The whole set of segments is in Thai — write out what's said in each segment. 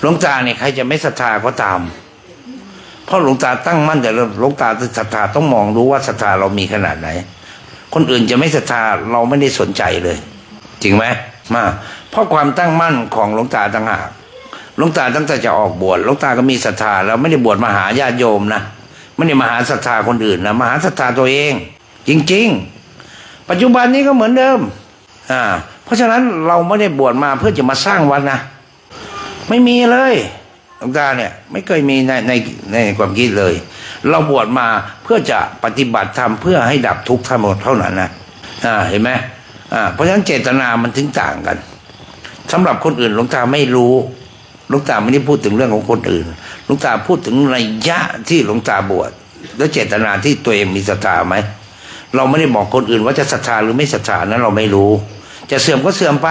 หลวงตาเนี่ยใครจะไม่ศรัทธาก็ตาม เพราะหลวงตาตั้งมั่นแต่หลวงตาศรัทธาต้องมองรู้ว่าศรัทธาเรามีขนาดไหน คนอื่นจะไม่ศรัทธาเราไม่ได้สนใจเลย จริงไหมมาเพราะความตั้งมั่นของหลวงตาต่างหากหลวงตาตั้งแต่จะออกบวชหลวงตาก็มีศรัทธาแล้วไม่ได้บวชมาหาญาติโยมนะไม่ได้มาหาศรัทธาคนอื่นนะมาหาศรัทธาตัวเอง จริง ๆ ปัจจุบันนี้ก็เหมือนเดิมอ่าเพราะฉะนั้นเราไม่ได้บวชมาเพื่อจะมาสร้างวัดนะ ไม่มีเลยหลวงตาเนี่ยไม่เคยมีในในในความคิดเลย เราบวชมาเพื่อจะปฏิบัติธรรมเพื่อให้ดับทุกข์ทั้งหมดเท่านั้นนะอ่าเห็นไหมอ่าเพราะฉะนั้นเจตนามันถึงต่างกันสำหรับคนอื่นหลวงตาไม่รู้หลวงตาไม่ได้พูดถึงเรื่องของคนอื่นหลวงตาพูดถึงระยะที่หลวงตาบวชแล้วเจตนาที่ตัวเองมีศรัทธาไหมเราไม่ได้บอกคนอื่นว่าจะศรัทธาหรือไม่ศรัทธานั้นเราไม่รู้ จะเสื่อมก็เสื่อมไป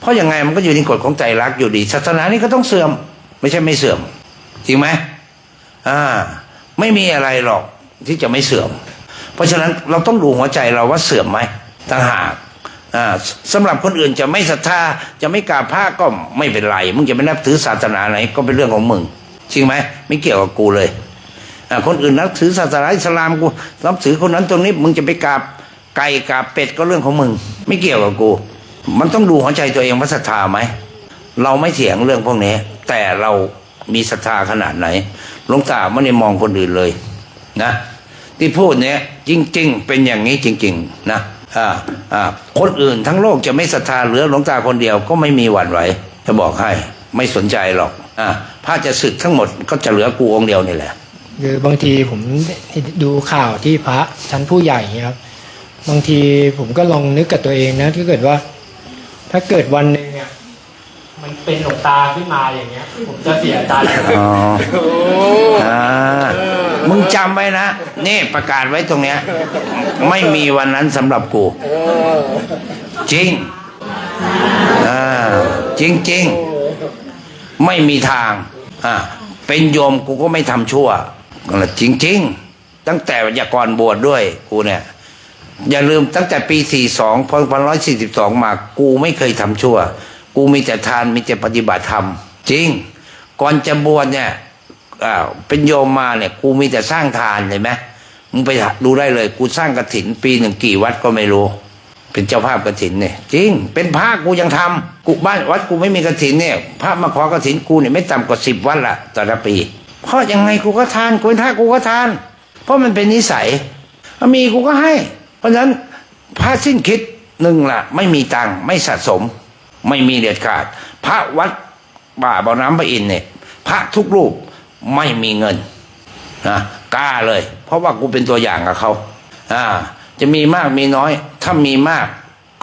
เพราะยังไงมันก็อยู่ในกฎของใจรักอยู่ดี ศาสนานี้ก็ต้องเสื่อม ไม่ใช่ไม่เสื่อม จริงไหมอ่า ไม่มีอะไรหรอกที่จะไม่เสื่อม เพราะฉะนั้นเราต้องดูหัวใจเราว่าเสื่อมไหมต่างหากอ่าสำหรับคนอื่นจะไม่ศรัทธาจะไม่กราบพระก็ไม่เป็นไร มึงจะไม่นับถือศาสนาไหนก็เป็นเรื่องของมึงจริงไหมไม่เกี่ยวกับกูเลยอ่าคนอื่นนับถือศาสนาอิสลามกูนับถือคนนั้นตรงนี้มึงจะไปกราบไก่กราบเป็ดก็เรื่องของมึง ไม่เกี่ยวกับกู มันต้องดูหัวใจตัวเองว่าศรัทธาไหม เราไม่เถียงเรื่องพวกนี้ แต่เรามีศรัทธาขนาดไหนหลวงตาไม่ได้มองคนอื่นเลยนะ ที่พูดเนี้ยจริง ๆ เป็นอย่างนี้จริง ๆ นะอ่าอ่าคนอื่นทั้งโลกจะไม่ศรัทธาเหลือหลวงตาคนเดียวก็ไม่มีหวั่นไหวจะบอกให้ไม่สนใจหรอกอ่าพระจะศึกทั้งหมดก็จะเหลือกูองเดียวนี่แหละคือบางทีผมดูข่าวที่พระชั้นผู้ใหญ่ครับ บางทีผมก็ลองนึกกับตัวเองนะถ้าเกิดว่า ถ้าเกิดวันหนึ่งเนี่ยมันเป็นหลวงตาขึ้นมาอย่างเงี้ย ผมจะเสียใจอ๋ออ่ามึงจำไว้นะ นี่ประกาศไว้ตรงเนี้ย ไม่มีวันนั้นสำหรับกูจริงอ่าจริงจริงๆไม่มีทางอ่าเป็นโยมกูก็ไม่ทำชั่วจริงจริงๆตั้งแต่อยากก่อนบวชดด้วยกูเนี่ย อย่าลืมตั้งแต่ปี 42พ142 มากูไม่เคยทำชั่ว กูมีแต่ทานมีแต่ปฏิบัติธรรม จริง ก่อนจะบวชเนี่ยอ้าเป็นโยมมาเนี่ยกูมีแต่สร้างทานเห็นไหมมึงไปดูได้เลย กูสร้างกระถิน ปีหนึ่งกี่วัดก็ไม่รู้ เป็นเจ้าภาพกระถินเนี่ย จริง เป็นพระกูยังทำกูบ้านวัดกูไม่มีกระถินเนี่ยพระมาขอกระถินกูเนี่ยไม่ต่ำกว่าสิบวัดละต่ละปี เพราะยังไงกูก็ทานกูเป็นพระกูก็ทาน เพราะมันเป็นนิสัยมีกูก็ให้ เพราะฉะนั้นพระสิ้นคิดหนึ่งละไม่มีตังไม่สะสม ไม่มีเด็ดขาด พระวัดป่าบ่อน้ำพระอินเนี่ยพระทุกรูปไม่มีเงินนะกล้าเลย เพราะว่ากูเป็นตัวอย่างกับเขาอ่า จะมีมากมีน้อย ถ้ามีมาก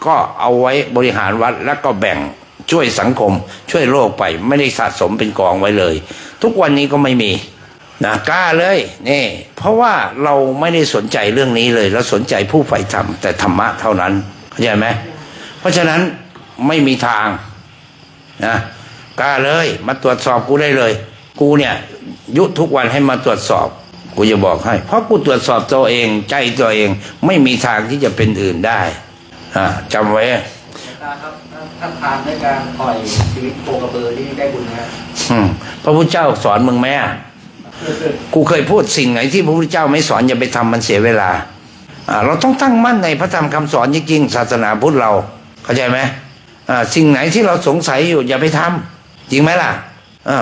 ก็เอาไว้บริหารวัดแล้วก็แบ่งช่วยสังคม ช่วยโลกไป ไม่ได้สะสมเป็นกองไว้เลย ทุกวันนี้ก็ไม่มี นะกล้าเลยนี่เพราะว่าเราไม่ได้สนใจเรื่องนี้เลยเราสนใจผู้ใฝ่ธรรมแต่ธรรมะเท่านั้นเข้าใจไหมเพราะฉะนั้นไม่มีทางนะกล้าเลยมาตรวจสอบกูได้เลย กูเนี่ย ยุทุกวันให้มาตรวจสอบกูจะบอกให้ เพราะกูตรวจสอบตัวเองใจตัวเองไม่มีทางที่จะเป็นอื่นได้อ่าจำไว้ตาครับถ้าผ่านด้วยการปล่อยชีวิตโคกระบือนี่ได้บุญไหมครับอืมพระพุทธเจ้าสอนมึงไหมอะ กูเคยพูดสิ่งไหนที่พระพุทธเจ้าไม่สอนอย่าไปทำมันเสียเวลาเราต้องตั้งมั่นในพระธรรมคำสอนจริงๆศาสนาพุทธเราเข้าใจไหมสิ่งไหนที่เราสงสัยอยู่อย่าไปทำจริงไหมล่ะ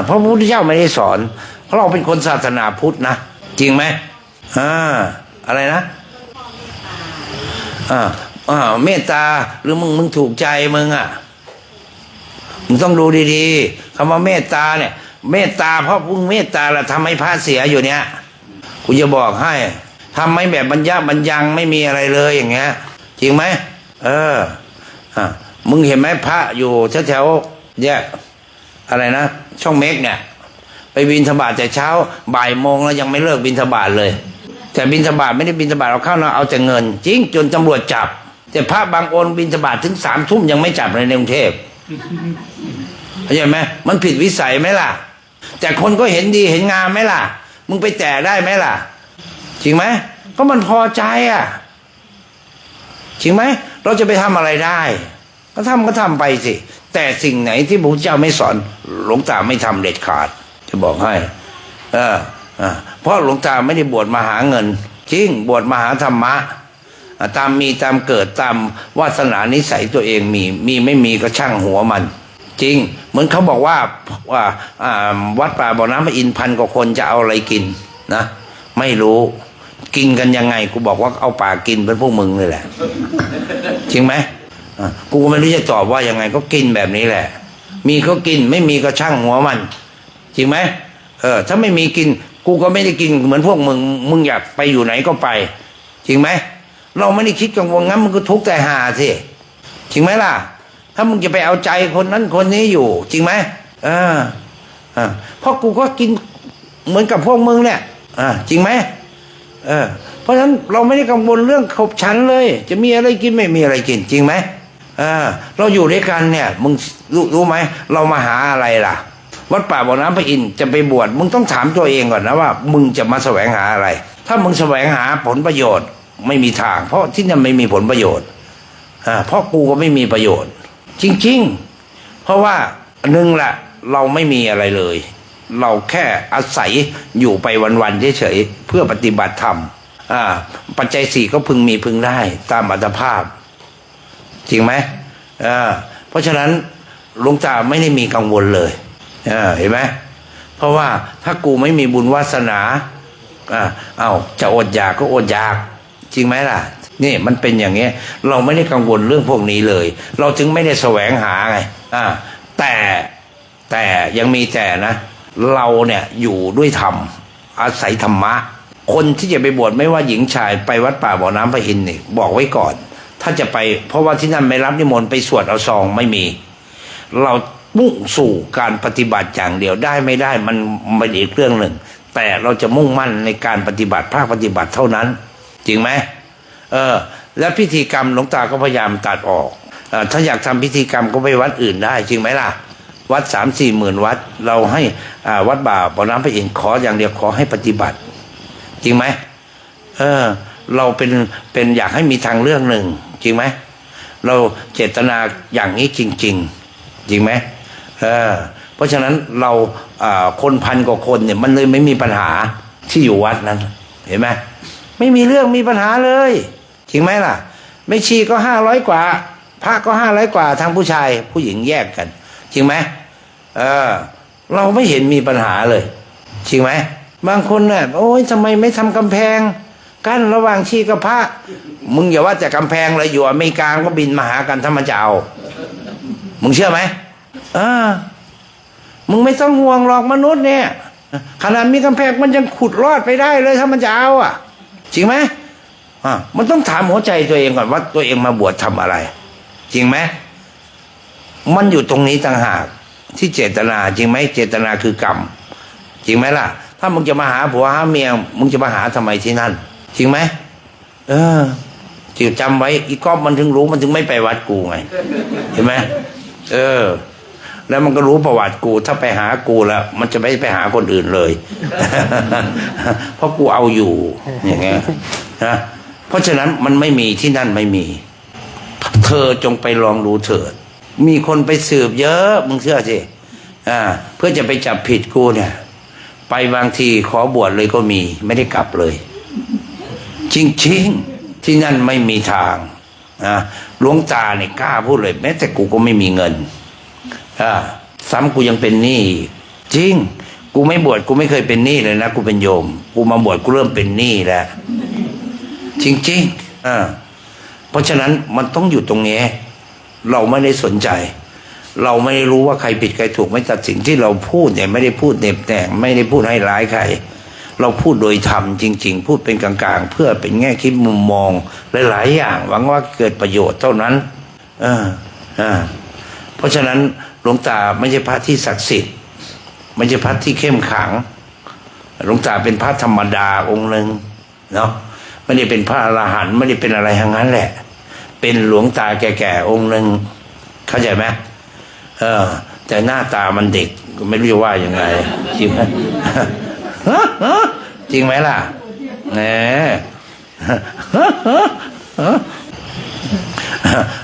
เพราะพระพุทธเจ้าไม่ได้สอน เพราะเราเป็นคนศาสนาพุทธนะจริงไหมอ่าอะไรนะอ่าอ่าเมตตาหรือมึงมึงถูกใจมึงอะมึงต้องดูดีๆคำว่าเมตตาเนี่ย เมตตาเพราะมึงเมตตาละทำให้พระเสียอยู่เนี่ยกูจะบอกให้ทำไม่แบบบรรยะบรรยังไม่มีอะไรเลยอย่างเงี้ย จริงไหมเอออะมึงเห็นไหมพระอยู่แถวๆแยกอะไรนะ ช่องเมกเนี่ย ไปบินธบาตแต่เช้าบ่ายโมงแล้วยังไม่เลิกบินธบาตเลย แต่บินธบาตไม่ได้บินธบาตเอาเข้านะเอาแต่เงิน จริงจนตำรวจจับ แต่พระบางองค์บินธบาตถึงสามทุ่มยังไม่จับเลยในกรุงเทพเข้าใจไหมมันผิดวิสัยไหมล่ะ แต่คนก็เห็นดีเห็นงามไหมล่ะ มึงไปแตะได้ไหมล่ะ จริงไหมก็มันพอใจอะ จริงไหม เราจะไปทำอะไรได้ ก็ทำก็ทำไปสิ แต่สิ่งไหนที่พระพุทธเจ้าไม่สอน หลวงตาไม่ทำเด็ดขาด จะบอกให้เออเออเพราะหลวงตาไม่ได้บวชมาหาเงิน จริงบวชมาหาธรรมะอะตามมีตามเกิดตามวาสนานิสัยตัวเองมี มีไม่มีก็ช่างหัวมัน จริง เหมือนเขาบอกว่าว่าวัดป่าบ่อน้ำพระอินพันกว่าคนจะเอาอะไรกินนะ ไม่รู้กินกันยังไง กูบอกว่าเอาป่ากินเป็นพวกมึงเลยแหละ จริงไหมกูก็ไม่รู้จะตอบว่ายังไงก็กินแบบนี้แหละ มีก็กินไม่มีก็ช่างหัวมัน จริงไหมเออ ถ้าไม่มีกิน กูก็ไม่ได้กินเหมือนพวกมึง มึงอยากไปอยู่ไหนก็ไป จริงไหมเราไม่ได้คิดกังวลงั้นมึงก็ทุกข์แต่หาสิจริงไหมล่ะ ถ้ามึงจะไปเอาใจคนนั้นคนนี้อยู่ จริงไหมเอออ่าเพราะกูก็กินเหมือนกับพวกมึงเนี่ยอ่าจริงไหมเออเพราะฉะนั้นเราไม่ได้กังวลเรื่องขบฉันเลย จะมีอะไรกินไม่มีอะไรกินจริงไหมอ่าเราอยู่ด้วยกันเนี่ย มึงรู้รู้ไหมเรามาหาอะไรล่ะ วัดป่าบ่อน้ำพระอินจะไปบวชมึงต้องถามตัวเองก่อนนะว่า มึงจะมาแสวงหาอะไร ถ้ามึงแสวงหาผลประโยชน์ไม่มีทาง เพราะที่นั่นไม่มีผลประโยชน์อ่าเพราะกูก็ไม่มีประโยชน์ จริง ๆ เพราะว่าหนึ่งละเราไม่มีอะไรเลย เราแค่อาศัยอยู่ไปวันๆเฉยๆเพื่อปฏิบัติธรรมอ่าปัจจัยสี่ก็พึงมีพึงได้ตามอัตภาพ จริงไหมอ่าเพราะฉะนั้นหลวงตาไม่ได้มีกังวลเลยอ่าเห็นไหมเพราะว่าถ้ากูไม่มีบุญวาสนาอ่าเอาจะอดอยากก็อดอยาก จริงไหมล่ะ นี่มันเป็นอย่างเงี้ยเราไม่ได้กังวลเรื่องพวกนี้เลย เราจึงไม่ได้แสวงหาไงอ่าแต่แต่ยังมีแต่นะ เราเนี่ยอยู่ด้วยธรรมอาศัยธรรมะ คนที่จะไปบวชไม่ว่าหญิงชายไปวัดป่าบ่อน้ำพระอินทร์นี่บอกไว้ก่อน ถ้าจะไปเพราะว่าที่นั่นไม่รับนิมนต์ไปสวดเอาซองไม่มี เรามุ่งสู่การปฏิบัติอย่างเดียวได้ไม่ได้มันมันอีกเรื่องหนึ่ง แต่เราจะมุ่งมั่นในการปฏิบัติภาคปฏิบัติเท่านั้น จริงไหม เออแล้วพิธีกรรมหลวงตาก็พยายามตัดออกออถ้าอยากทำพิธีกรรมก็ไปวัดอื่นได้จริงไหมล่ะ วัดสามสี่หมื่นวัด เราให้วัดบ่าบ่อน้ำพระอินทร์ขออย่างเดียวขอให้ปฏิบัติ จริงไหมเออ เราเป็นเป็นอยากให้มีทางเรื่องหนึ่ง จริงไหมเราเจตนาอย่างนี้จริง ๆ จริงไหมเออเพราะฉะนั้นเราคนพันกว่าคนเนี่ยมันเลยไม่มีปัญหาที่อยู่วัดนั้น เห็นไหม ไม่มีเรื่องมีปัญหาเลยจริงไหมล่ะ ไม่ชีก็ห้าร้อยกว่า พระก็ห้าร้อยกว่าทางผู้ชาย ผู้หญิงแยกกัน จริงไหมเออ เราไม่เห็นมีปัญหาเลย จริงไหมบางคนน่ะโอ้ยทำไมไม่ทำกำแพง กั้นระหว่างชีกับพระ มึงอย่าว่าแต่กำแพงเลยอยู่อเมริกาก็บินมาหากันถ้ามันจะเอา มึงเชื่อไหมอ่ามึงไม่ต้องห่วงหรอกมนุษย์เนี่ยขนาดมีกำแพงมันยังขุดรอดไปได้เลยถ้ามันจะเอาอะ จริงไหมอ่ามันต้องถามหัวใจตัวเองก่อนว่าตัวเองมาบวชทำอะไร จริงไหมมันอยู่ตรงนี้ต่างหาก ที่เจตนา จริงไหมเจตนาคือกรรมจริงไหมล่ะ ถ้ามึงจะมาหาผัวหาเมียมึงจะมาหาทำไมที่นั่น จริงไหมเออจิวจำไว้อีกอบมันถึงรู้มันถึงไม่ไปวัดกูไงเห็นไหมเออ แล้วมันก็รู้ประวัติกู ถ้าไปหากูแล้ว มันจะไม่ไปหาคนอื่นเลย เพราะกูเอาอยู่อย่างเงี้ยนะเพราะฉะนั้นมันไม่มีที่นั่นไม่มี เธอจงไปลองดูเถิด มีคนไปสืบเยอะมึงเชื่อสิอ่า เพื่อจะไปจับผิดกูเนี่ย ไปบางทีขอบวชเลยก็มี ไม่ได้กลับเลย จริงๆที่นั่นไม่มีทางนะหลวงตาเนี่ยกล้าพูดเลย แม้แต่กูก็ไม่มีเงิน อ่าซ้ำกูยังเป็นหนี้จริง กูไม่บวชกูไม่เคยเป็นหนี้เลยนะกูเป็นโยม กูมาบวชกูเริ่มเป็นหนี้แล้วจริงๆอ่าเพราะฉะนั้นมันต้องอยู่ตรงนี้ เราไม่ได้สนใจ เราไม่ได้รู้ว่าใครผิดใครถูกไม่ตัดสินที่เราพูดเนี่ยไม่ได้พูดเน็บแนงไม่ได้พูดให้ร้ายใครเราพูดโดยธรรมจริง ๆ พูดเป็นกลางๆ เพื่อเป็นแง่คิดมุมมองหลายๆอย่าง หวังว่าเกิดประโยชน์เท่านั้น เอออ่าเพราะฉะนั้น หลวงตาไม่ใช่พระที่ศักดิ์สิทธิ์ไม่ใช่พระที่เข้มขังหลวงตาเป็นพระธรรมดาองค์หนึ่งเนาะไม่ได้เป็นพระอรหันต์ไม่ได้เป็นอะไรทั้งนั้นแหละ เป็นหลวงตาแก่ๆองค์หนึ่งเข้าใจไหมเออ แต่หน้าตามันเด็กก็ไม่รู้จะว่ายังไงจริงไหมจริงไหมล่ะแหม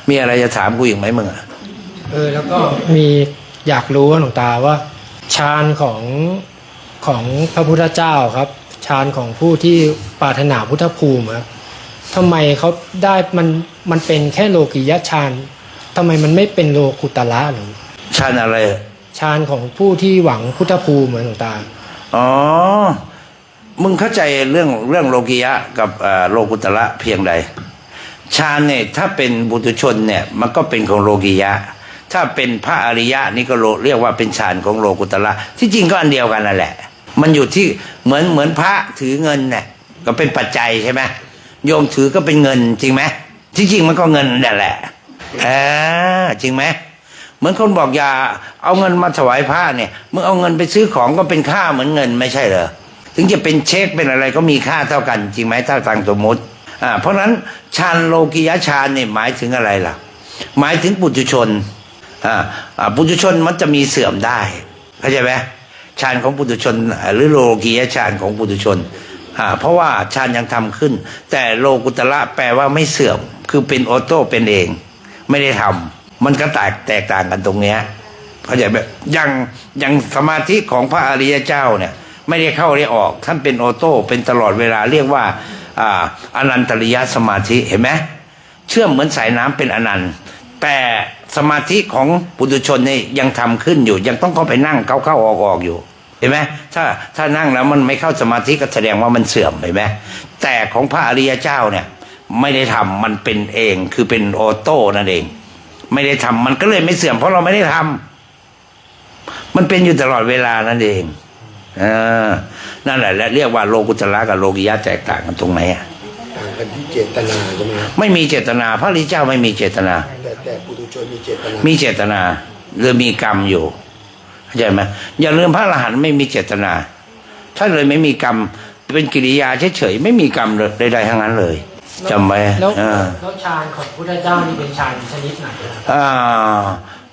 มีอะไรจะถามกูอีกไหมมึงอะ เออแล้วก็มีอยากรู้ว่าหลวงตาว่าฌานของของพระพุทธเจ้าครับฌานของผู้ที่ปรารถนาพุทธภูมิครับทำไมเขาได้มันมันเป็นแค่โลกิยฌานทำไมมันไม่เป็นโลกุตละหรือชาญอะไรฌานของผู้ที่หวังพุทธภูมิเหมือนหลวงตาอ๋อมึงเข้าใจเรื่องเรื่องโลกิยะกับเอ่อโลกุตระเพียงใดฌานเนี่ยถ้าเป็นบุตุชนเนี่ยมันก็เป็นของโลกิยะ ถ้าเป็นพระอริยะนี่ก็โลเรียกว่าเป็นฌานของโลกุตระที่จริงก็อันเดียวกันนั่นแหละ มันอยู่ที่เหมือนเหมือนพระถือเงินเนี่ยก็เป็นปัจจัยใช่ไหมโยมถือก็เป็นเงินจริงไหมที่จริงมันก็เงินนั่นแหละเออจริงไหมเหมือนคนบอกอย่าเอาเงินมาถวายพระเนี่ยมึงเอาเงินไปซื้อของก็เป็นค่าเหมือนเงินไม่ใช่เหรอถึงจะเป็นเช็คเป็นอะไรก็มีค่าเท่ากัน จริงไหมถ้าทางสมมติอ่าเพราะนั้นฌานโลกิยฌานเนี่ยหมายถึงอะไรล่ะ หมายถึงปุถุชน ปุถุชนมันจะมีเสื่อมได้เข้าใจไหมฌานของปุถุชน หรือโลกียฌานของปุถุชนอ่าเพราะว่าฌานยังทำขึ้น แต่โลกุตระแปลว่าไม่เสื่อม คือเป็นออโต้เป็นเอง ไม่ได้ทำมันก็แตกแตกต่างกันตรงเนี้ยเข้าใจไหมอย่างอย่างสมาธิของพระอริยเจ้าเนี่ยไม่ได้เข้าได้ออก ท่านเป็นออโต้เป็นตลอดเวลาเรียกว่าอ่าอนันตริยสมาธิเห็นไหมเชื่อมเหมือนสายน้ำเป็นอนันต์แต่ สมาธิของปุถุชนนี่ยังทำขึ้นอยู่ ยังต้องเข้าไปนั่งเข้าเข้าออกออกอยู่เห็นไหมถ้าถ้านั่งแล้วมันไม่เข้าสมาธิก็แสดงว่ามันเสื่อมเห็นไหมแต่ของพระอริยเจ้าเนี่ย ไม่ได้ทำมันเป็นเองคือเป็นออโต้นั่นเอง ไม่ได้ทำมันก็เลยไม่เสื่อมเพราะเราไม่ได้ทำมันเป็นอยู่ตลอดเวลานั่นเองเออนั่นแหละและเรียกว่าโลกุตระกับโลกิยะแตกต่างกันตรงไหนอะต่างกันที่เจตนาใช่ไหมครับไม่มีเจตนา พระอริยเจ้าไม่มีเจตนา แต่แต่ปุถุชนมีเจตนา มีเจตนาหรือมีกรรมอยู่เข้าใจไหมอย่าลืมพระอรหันต์ไม่มีเจตนาท่านเลยไม่มีกรรมเป็นกิริยาเฉยๆไม่มีกรรมเลยใดๆทั้งนั้นเลยจำไว้แล้วอ่าแล้วฌานของพุทธเจ้านี่เป็นฌานชนิดไหนครับอ่า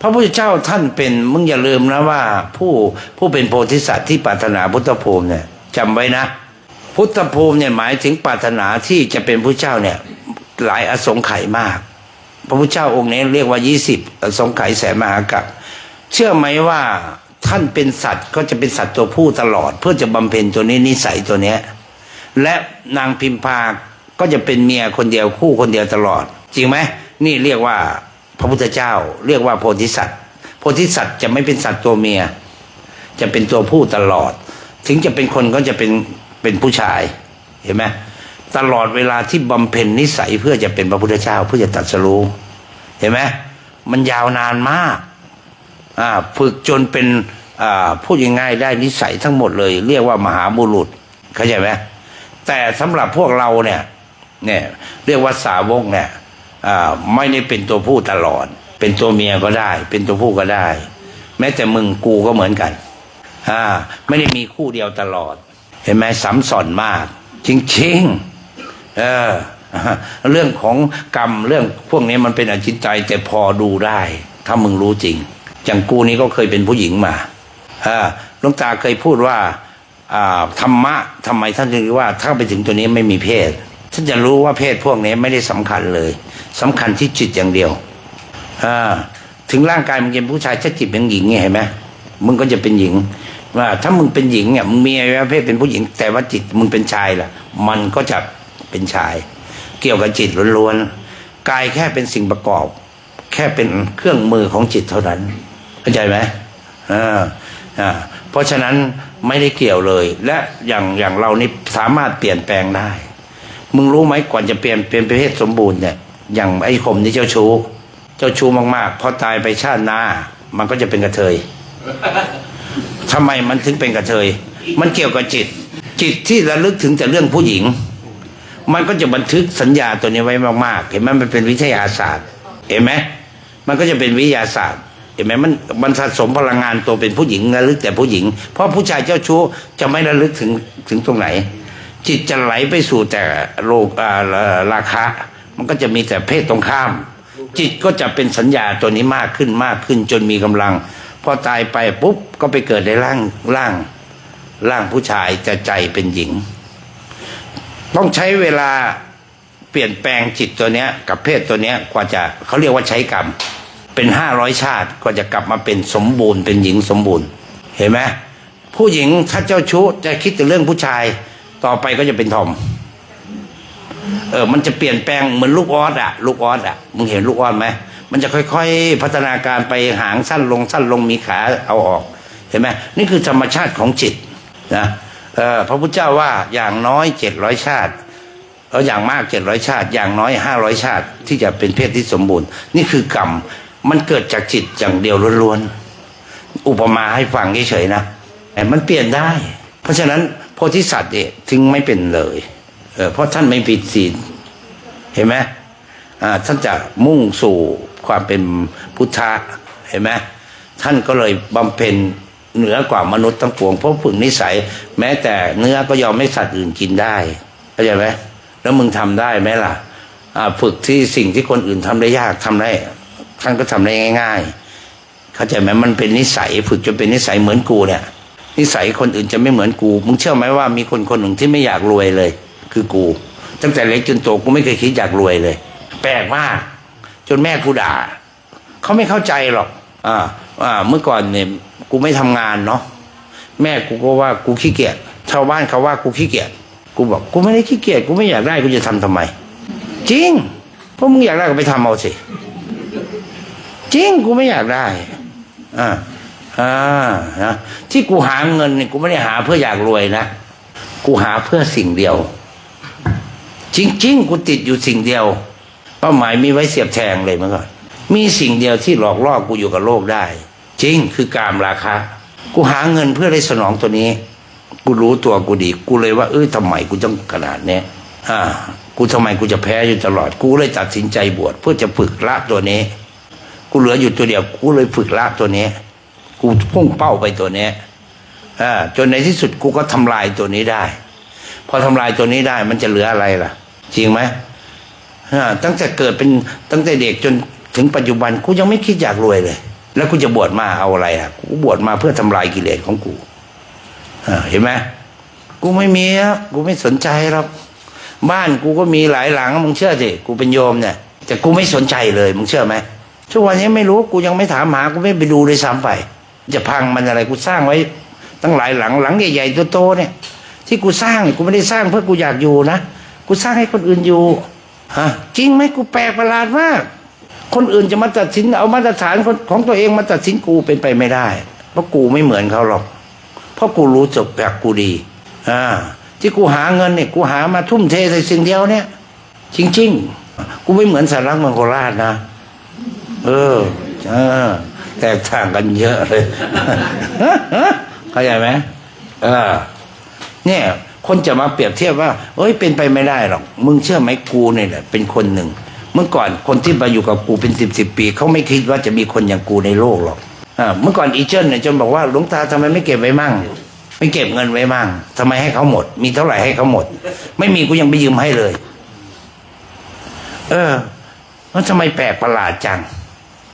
พระพุทธเจ้าท่านเป็นมึงอย่าลืมนะว่า ผู้ผู้เป็นโพธิสัตว์ที่ปรารถนาพุทธภูมิเนี่ยจำไว้นะ พุทธภูมิเนี่ยหมายถึงปรารถนาที่จะเป็นพระเจ้าเนี่ยหลายอสงไขยมาก พระพุทธเจ้าองค์นี้เรียกว่ายี่สิบสงไขยแสนมหากัปเชื่อไหมว่าท่านเป็นสัตว์ก็จะเป็นสัตว์ตัวผู้ตลอด เพื่อจะบำเพ็ญตัวนี้นิสัยตัวเนี้ย และนางพิมพาก็จะเป็นเมียคนเดียวคู่คนเดียวตลอด จริงไหมนี่เรียกว่าพระพุทธเจ้า เรียกว่าโพธิสัตว์โพธิสัตว์จะไม่เป็นสัตว์ตัวเมีย จะเป็นตัวผู้ตลอด ถึงจะเป็นคนก็จะเป็นเป็นผู้ชายเห็นไหม ตลอดเวลาที่บำเพ็ญนิสัยเพื่อจะเป็นพระพุทธเจ้าเพื่อจะตรัสรู้เห็นไหมมันยาวนานมากอ่าฝึกจนเป็นอ่าพูดงไงายๆได้นิสัยทั้งหมดเลย เรียกว่ามหาบุรุษเข้าใจไหมแต่สำหรับพวกเราเนี่ยเนี่ยเรียกว่าสาวกเนี่ยอ่าไม่ได้เป็นตัวผู้ตลอด เป็นตัวเมียก็ได้ เป็นตัวผู้ก็ได้ แม้แต่มึงกูก็เหมือนกันอ่าไม่ได้มีคู่เดียวตลอด เห็นไหมสัมสอนมาก จริงๆ เออเรื่องของกรรมเรื่องพวกนี้มันเป็นอจินไตยแต่พอดูได้ ถ้ามึงรู้จริง อย่างกูนี้ก็เคยเป็นผู้หญิงมาหลวงตาเคยพูดว่าธรรมะทำไมท่านถึงว่า ถ้าไปถึงตัวนี้ไม่มีเพศท่านจะรู้ว่าเพศพวกนี้ไม่ได้สำคัญเลยสำคัญที่จิตอย่างเดียวถึงร่างกายมึงเป็นผู้ชายถ้าจิตเป็นหญิงไงเห็นไหมมึงก็จะเป็นหญิง ว่าถ้ามึงเป็นหญิงเนี่ยมึงมีอวัยวะเพศเป็นผู้หญิง แต่ว่าจิตมึงเป็นชายล่ะ มันก็จะ เป็นชาย เกี่ยวกับจิตล้วนๆกายแค่เป็นสิ่งประกอบ แค่เป็นเครื่องมือของจิตเท่านั้นเข้าใจไหมอ่าอ่าเพราะฉะนั้นไม่ได้เกี่ยวเลย และอย่างอย่างเรานี่สามารถเปลี่ยนแปลงได้ มึงรู้ไหมก่อนจะเปลี่ยนเป็นประเภทสมบูรณ์เนี่ยอย่างไอ้คมนี่เจ้าชู้ เจ้าชู้มากๆพอตายไปชาติหน้า มันก็จะเป็นกระเทยทำไมมันถึงเป็นกระเทย มันเกี่ยวกับจิต จิตที่ระลึกถึงแต่เรื่องผู้หญิง มันก็จะบันทึกสัญญาตัวนี้ไว้มากๆ เห็นไหมมันเป็นวิทยาศาสตร์ เห็นไหมมันก็จะเป็นวิทยาศาสตร์เห็นไหมมันมันสะสมพลังงานตัวเป็นผู้หญิงระลึกแต่ผู้หญิง เพราะผู้ชายเจ้าชู้จะไม่ระลึกถึงถึงตรงไหน จิตจะไหลไปสู่แต่โลกอ่าราคะ มันก็จะมีแต่เพศตรงข้าม จิตก็จะเป็นสัญญาตัวนี้มากขึ้นมากขึ้นจนมีกำลัง พอตายไปปุ๊บก็ไปเกิดในร่างร่างร่างผู้ชายจะใจเป็นหญิง ต้องใช้เวลาเปลี่ยนแปลงจิตตัวเนี้ย กับเพศตัวเนี้ยกว่าจะเขาเรียกว่าใช้กรรม เป็นห้าร้อยชาติก็จะกลับมาเป็นสมบูรณ์เป็นหญิงสมบูรณ์ เห็นไหมผู้หญิงถ้าเจ้าชู้จะคิดแต่เรื่องผู้ชายต่อไปก็จะเป็นทอมเออ มันจะเปลี่ยนแปลงเหมือนลูกออสอะลูกออสอะมึงเห็นลูกออสไหมมันจะค่อยๆ พัฒนาการไปหางสั้นลงสั้นลงมีขาเอาออก เห็นไหมนี่คือธรรมชาติของจิตนะ พระพุทธเจ้าว่าอย่างน้อยเจ็ดร้อยชาติเอออย่างมากเจ็ดร้อยชาติ อย่างน้อยห้าร้อยชาติ ที่จะเป็นเพศที่สมบูรณ์ นี่คือกรรมมันเกิดจากจิตอย่างเดียวล้วนๆอุปมาให้ฟังเฉยๆนะแต่มันเปลี่ยนได้ เพราะฉะนั้นโพธิสัตว์เนี่ยถึงไม่เป็นเลยเเพราะท่านไม่ผิดศีลเห็นไหมท่านจะมุ่งสู่ความเป็นพุทธะเห็นไหมท่านก็เลยบำเพ็ญ เหนือกว่ามนุษย์ทั้งปวงเพราะฝึกนิสัย แม้แต่เนื้อก็ยอมให้สัตว์อื่นกินได้เข้าใจไหมแล้วมึงทำได้ไหมล่ะฝึกที่สิ่งที่คนอื่นทำได้ยากทำได้ท่านก็ทำได้ง่าย ๆ เข้าใจไหมมันเป็นนิสัย ฝึกจนเป็นนิสัยเหมือนกูเนี่ย นิสัยคนอื่นจะไม่เหมือนกู มึงเชื่อไหมว่ามีคนคนหนึ่งที่ไม่อยากรวยเลย คือกู ตั้งแต่เล็กจนโตกูไม่เคยคิดอยากรวยเลย แปลกมาก จนแม่กูด่าเขาไม่เข้าใจหรอก อ่า อ่า เมื่อก่อนเนี่ย กูไม่ทำงานเนาะแม่กูก็ว่ากูขี้เกียจชาวบ้านเขาว่ากูขี้เกียจกูบอกกูไม่ได้ขี้เกียจกูไม่อยากได้กูจะทำทำไม จริงเพราะมึงอยากได้ก็ไปทำเอาสิจริงกูไม่อยากได้อ่าอ่านะที่กูหาเงินเนี่ยกูไม่ได้หาเพื่ออยากรวยนะกูหาเพื่อสิ่งเดียว จริง ๆ กูติดอยู่สิ่งเดียวเป้าหมายมีไว้เสียบแทงเลยเมื่อก่อนมีสิ่งเดียวที่หลอกล่อกูอยู่กับโลกได้ จริงคือกามราคะกูหาเงินเพื่อได้สนองตัวนี้ กูรู้ตัวกูดี กูเลยว่าเอ้ยทำไมกูต้องขนาดเนี้ยอ่า กูทำไมกูจะแพ้อยู่ตลอด กูเลยตัดสินใจบวชเพื่อจะฝึกละตัวนี้ กูเหลืออยู่ตัวเดียว กูเลยฝึกละตัวนี้ กูพุ่งเป้าไปตัวนี้อ่าจนในที่สุดกูก็ทำลายตัวนี้ได้ พอทำลายตัวนี้ได้มันจะเหลืออะไรล่ะ จริงไหมอ่าตั้งแต่เกิดเป็นตั้งแต่เด็กจนถึงปัจจุบันกูยังไม่คิดอยากรวยเลย แล้วกูจะบวชมาเอาอะไรอะกูบวชมาเพื่อทำลายกิเลสของกูเห็นไหมกูไม่มีครับกูไม่สนใจหรอกบ้านกูก็มีหลายหลังมึงเชื่อสิกูเป็นโยมเนี่ยแต่กูไม่สนใจเลยมึงเชื่อไหมทุกวันนี้ไม่รู้กูยังไม่ถามหากูไม่ไปดูเลยซ้ำไปจะพังมันอะไรกูสร้างไว้ ตั้งหลายหลังหลังใหญ่ๆโตๆเนี่ย ที่กูสร้างกูไม่ได้สร้างเพื่อกูอยากอยู่นะกูสร้างให้คนอื่นอยู่ฮะจริงไหมกูแปลกประหลาดมาก คนอื่นจะมาตัดสินเอามาตรฐานของตัวเองมาตัดสินกูเป็นไปไม่ได้ เพราะกูไม่เหมือนเขาหรอก เพราะกูรู้จักแบบกูดี อ่า ที่กูหาเงินเนี่ยกูหามาทุ่มเทใส่สิ่งเดียวเนี่ย จริง ๆ กูไม่เหมือนสารักมืองโคราชนะเออเออแตกต่างกันเยอะเลยเข้าใจไหมเออเนี่ย คนจะมาเปรียบเทียบว่า เอ้ยเป็นไปไม่ได้หรอก มึงเชื่อไหมกูเนี่ยแหละเป็นคนหนึ่ง มื่อก่อนคนที่มาอยู่กับกูเป็นสิบสิบปีเขาไม่คิดว่าจะมีคนอย่างกูในโลกหรอกเมื่อก่อนอีเจิ้นเนี่ยจนบอกว่าหลวงตาทำไมไม่เก็บไว้มั่ง ไม่เก็บเงินไว้มั่งทำไมให้เขาหมด มีเท่าไหร่ให้เขาหมด ไม่มีกูยังไปยืมให้เลย เออแล้วทำไมแปลกประหลาดจัง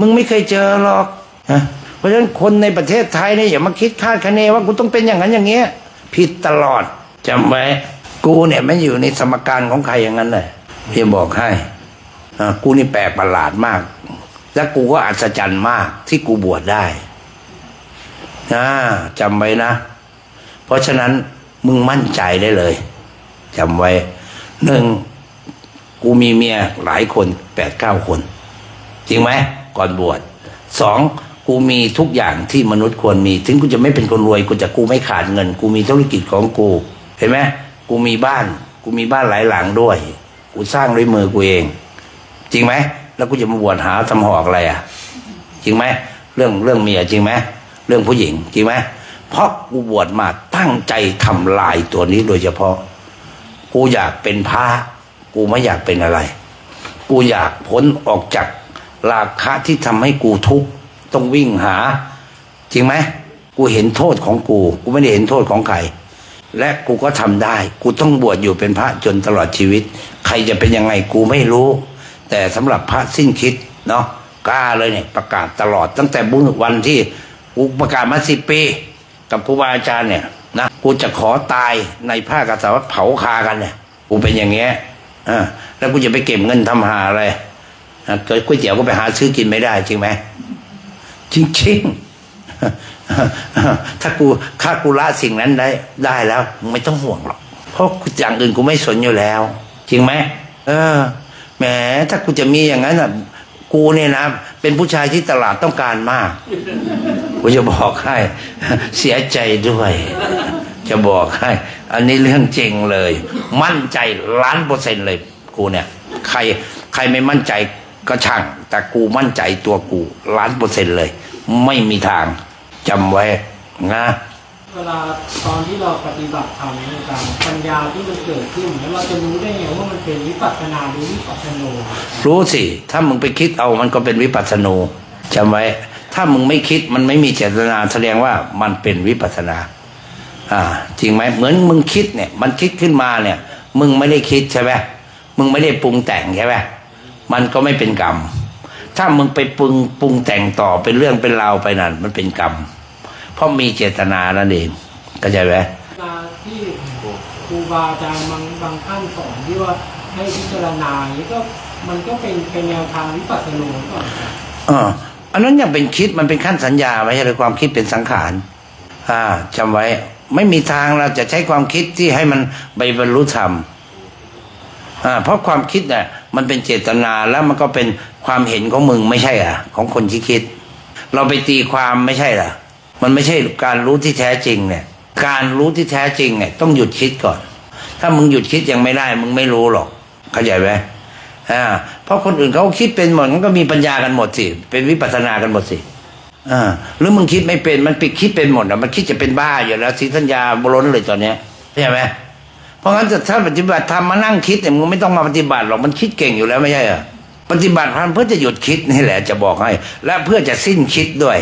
มึงไม่เคยเจอหรอกนะเพราะฉะนั้นคนในประเทศไทยเนี่ยอย่ามาคิดคาดคะเนว่ากูต้องเป็นอย่างนั้นอย่างเงี้ย ผิดตลอดจำไว้ กูเนี่ยไม่อยู่ในสมการของใครอย่างนั้นเลยพี่บอกให้ กูนี่แปลกประหลาดมาก และกูก็อัศจรรย์มากที่กูบวชได้นะจำไว้นะ เพราะฉะนั้นมึงมั่นใจได้เลยจำไว้หนึ่งกูมีเมียหลายคนแปดเก้าคน จริงไหมก่อนบวชสองกูมีทุกอย่างที่มนุษย์ควรมี ถึงกูจะไม่เป็นคนรวยกูจะกูไม่ขาดเงิน กูมีธุรกิจของกู เห็นไหมกูมีบ้าน กูมีบ้านหลายหลังด้วย กูสร้างด้วยมือกูเอง จริงไหมแล้วกูจะมาบวชหาทำหอกอะไรอะ จริงไหมเรื่องเรื่องเมียจริงไหมเรื่องผู้หญิง จริงไหมเพราะกูบวชมาตั้งใจทำลายตัวนี้โดยเฉพาะ กูอยากเป็นพระกูไม่อยากเป็นอะไร กูอยากพ้นออกจากราคะที่ทำให้กูทุกข์ต้องวิ่งหา จริงไหมกูเห็นโทษของกู กูไม่ได้เห็นโทษของใครและกูก็ทำได้ กูต้องบวชอยู่เป็นพระจนตลอดชีวิต ใครจะเป็นยังไงกูไม่รู้ แต่สำหรับพระสิ้นคิดเนาะกล้าเลยเนี่ยประกาศตลอด ตั้งแต่บุญวันที่กูประกาศมาสิปี กับครูบาอาจารย์เนี่ยนะกูจะขอตายในผ้ากสาวัเผาคากันเนี่ยกูเป็นอย่างเงี้ยอ่าแล้วกูจะไปเก็บเงินทำหาอะไรเกิดก๋วยเตี๋ยวก็ไปหาซื้อกินไม่ได้จริงไหมจริงๆถ้ากูถ้ากูละสิ่งนั้นได้ได้แล้ว ไม่ต้องห่วงหรอก เพราะอย่างอื่นกูไม่สนอยู่แล้ว จริงไหมเออ มถ้ากูจะมีอย่างนั้นอะกูเนี่ยนะ เป็นผู้ชายที่ตลาดต้องการมากกูจะบอกให้เสียใจด้วย จะบอกให้ อันนี้เรื่องจริงเลย มั่นใจล้านเปอร์เซ็นต์เลยกูเนี่ย ใครใครไม่มั่นใจก็ช่าง แต่กูมั่นใจตัวกูล้านเปอร์เซ็นต์เลย ไม่มีทางจำไว้นะ เวลาตอนที่เราปฏิบัติธรรมนการปัญญาที่มันเกิดขึ้นแล้วเราจะรู้ได้ไงว่ามันเป็นวิปัสสนาหรือวิปัสสโนรู้สิ ถ้ามึงไปคิดเอามันก็เป็นวิปัสสนูจำไว้ ถ้ามึงไม่คิดมันไม่มีเจตนาแสดงว่ามันเป็นวิปัสสนา อ่า จริงไหมเหมือนมึงคิดเนี่ย มันคิดขึ้นมาเนี่ย มึงไม่ได้คิดใช่ไหมมึงไม่ได้ปรุงแต่งใช่ไหมมันก็ไม่เป็นกรรม ถ้ามึงไปปรุงปรุงแต่งต่อเป็นเรื่องเป็นราวไปนั่นมันเป็นกรรม เพราะมีเจตนานั่นเองเข้าใจไหมเวลาที่ครูบาอาจารย์บางบางท่านสอนที่ว่าให้พิจารณาอย่างนี้ก็มันก็เป็นเป็นแนวทางวิปัสสโนก่อนครับอ่าอันนั้นยังเป็นคิดมันเป็นขั้นสัญญาไม่ใช่หรือความคิดเป็นสังขารอ่าจำไว้ไม่มีทางเราจะใช้ความคิดที่ให้มันไปบรรลุธรรมอ่าเพราะความคิดเนี่ยมันเป็นเจตนาแล้วมันก็เป็นความเห็นของมึงไม่ใช่อะ ของคนที่คิด เราไปตีความไม่ใช่ล่ะ มันไม่ใช่การรู้ที่แท้จริงเนี่ยการรู้ที่แท้จริงเนี่ยต้องหยุดคิดก่อน ถ้ามึงหยุดคิดยังไม่ได้ มึงไม่รู้หรอกเข้าใจไหมอ่าเพราะคนอื่นเขาคิดเป็นหมดมันก็มีปัญญากันหมดสิเป็นวิปัสสนากันหมดสิอ่าหรือมึงคิดไม่เป็นมันปิดคิดเป็นหมดอะมันคิดจะเป็นบ้าอยู่แล้วสีสัญญาบล้นเลยตอนเนี้ยเข้าใช่ไหมเพราะงั้นถ้าปฏิบัติทำมานั่งคิดเนี่ยมึงไม่ต้องมาปฏิบัติหรอกมันคิดเก่งอยู่แล้วไม่ใช่เหรอปฏิบัติเพื่อจะหยุดคิดนี่แหละจะบอกให้ และเพื่อจะสิ้นคิดด้วย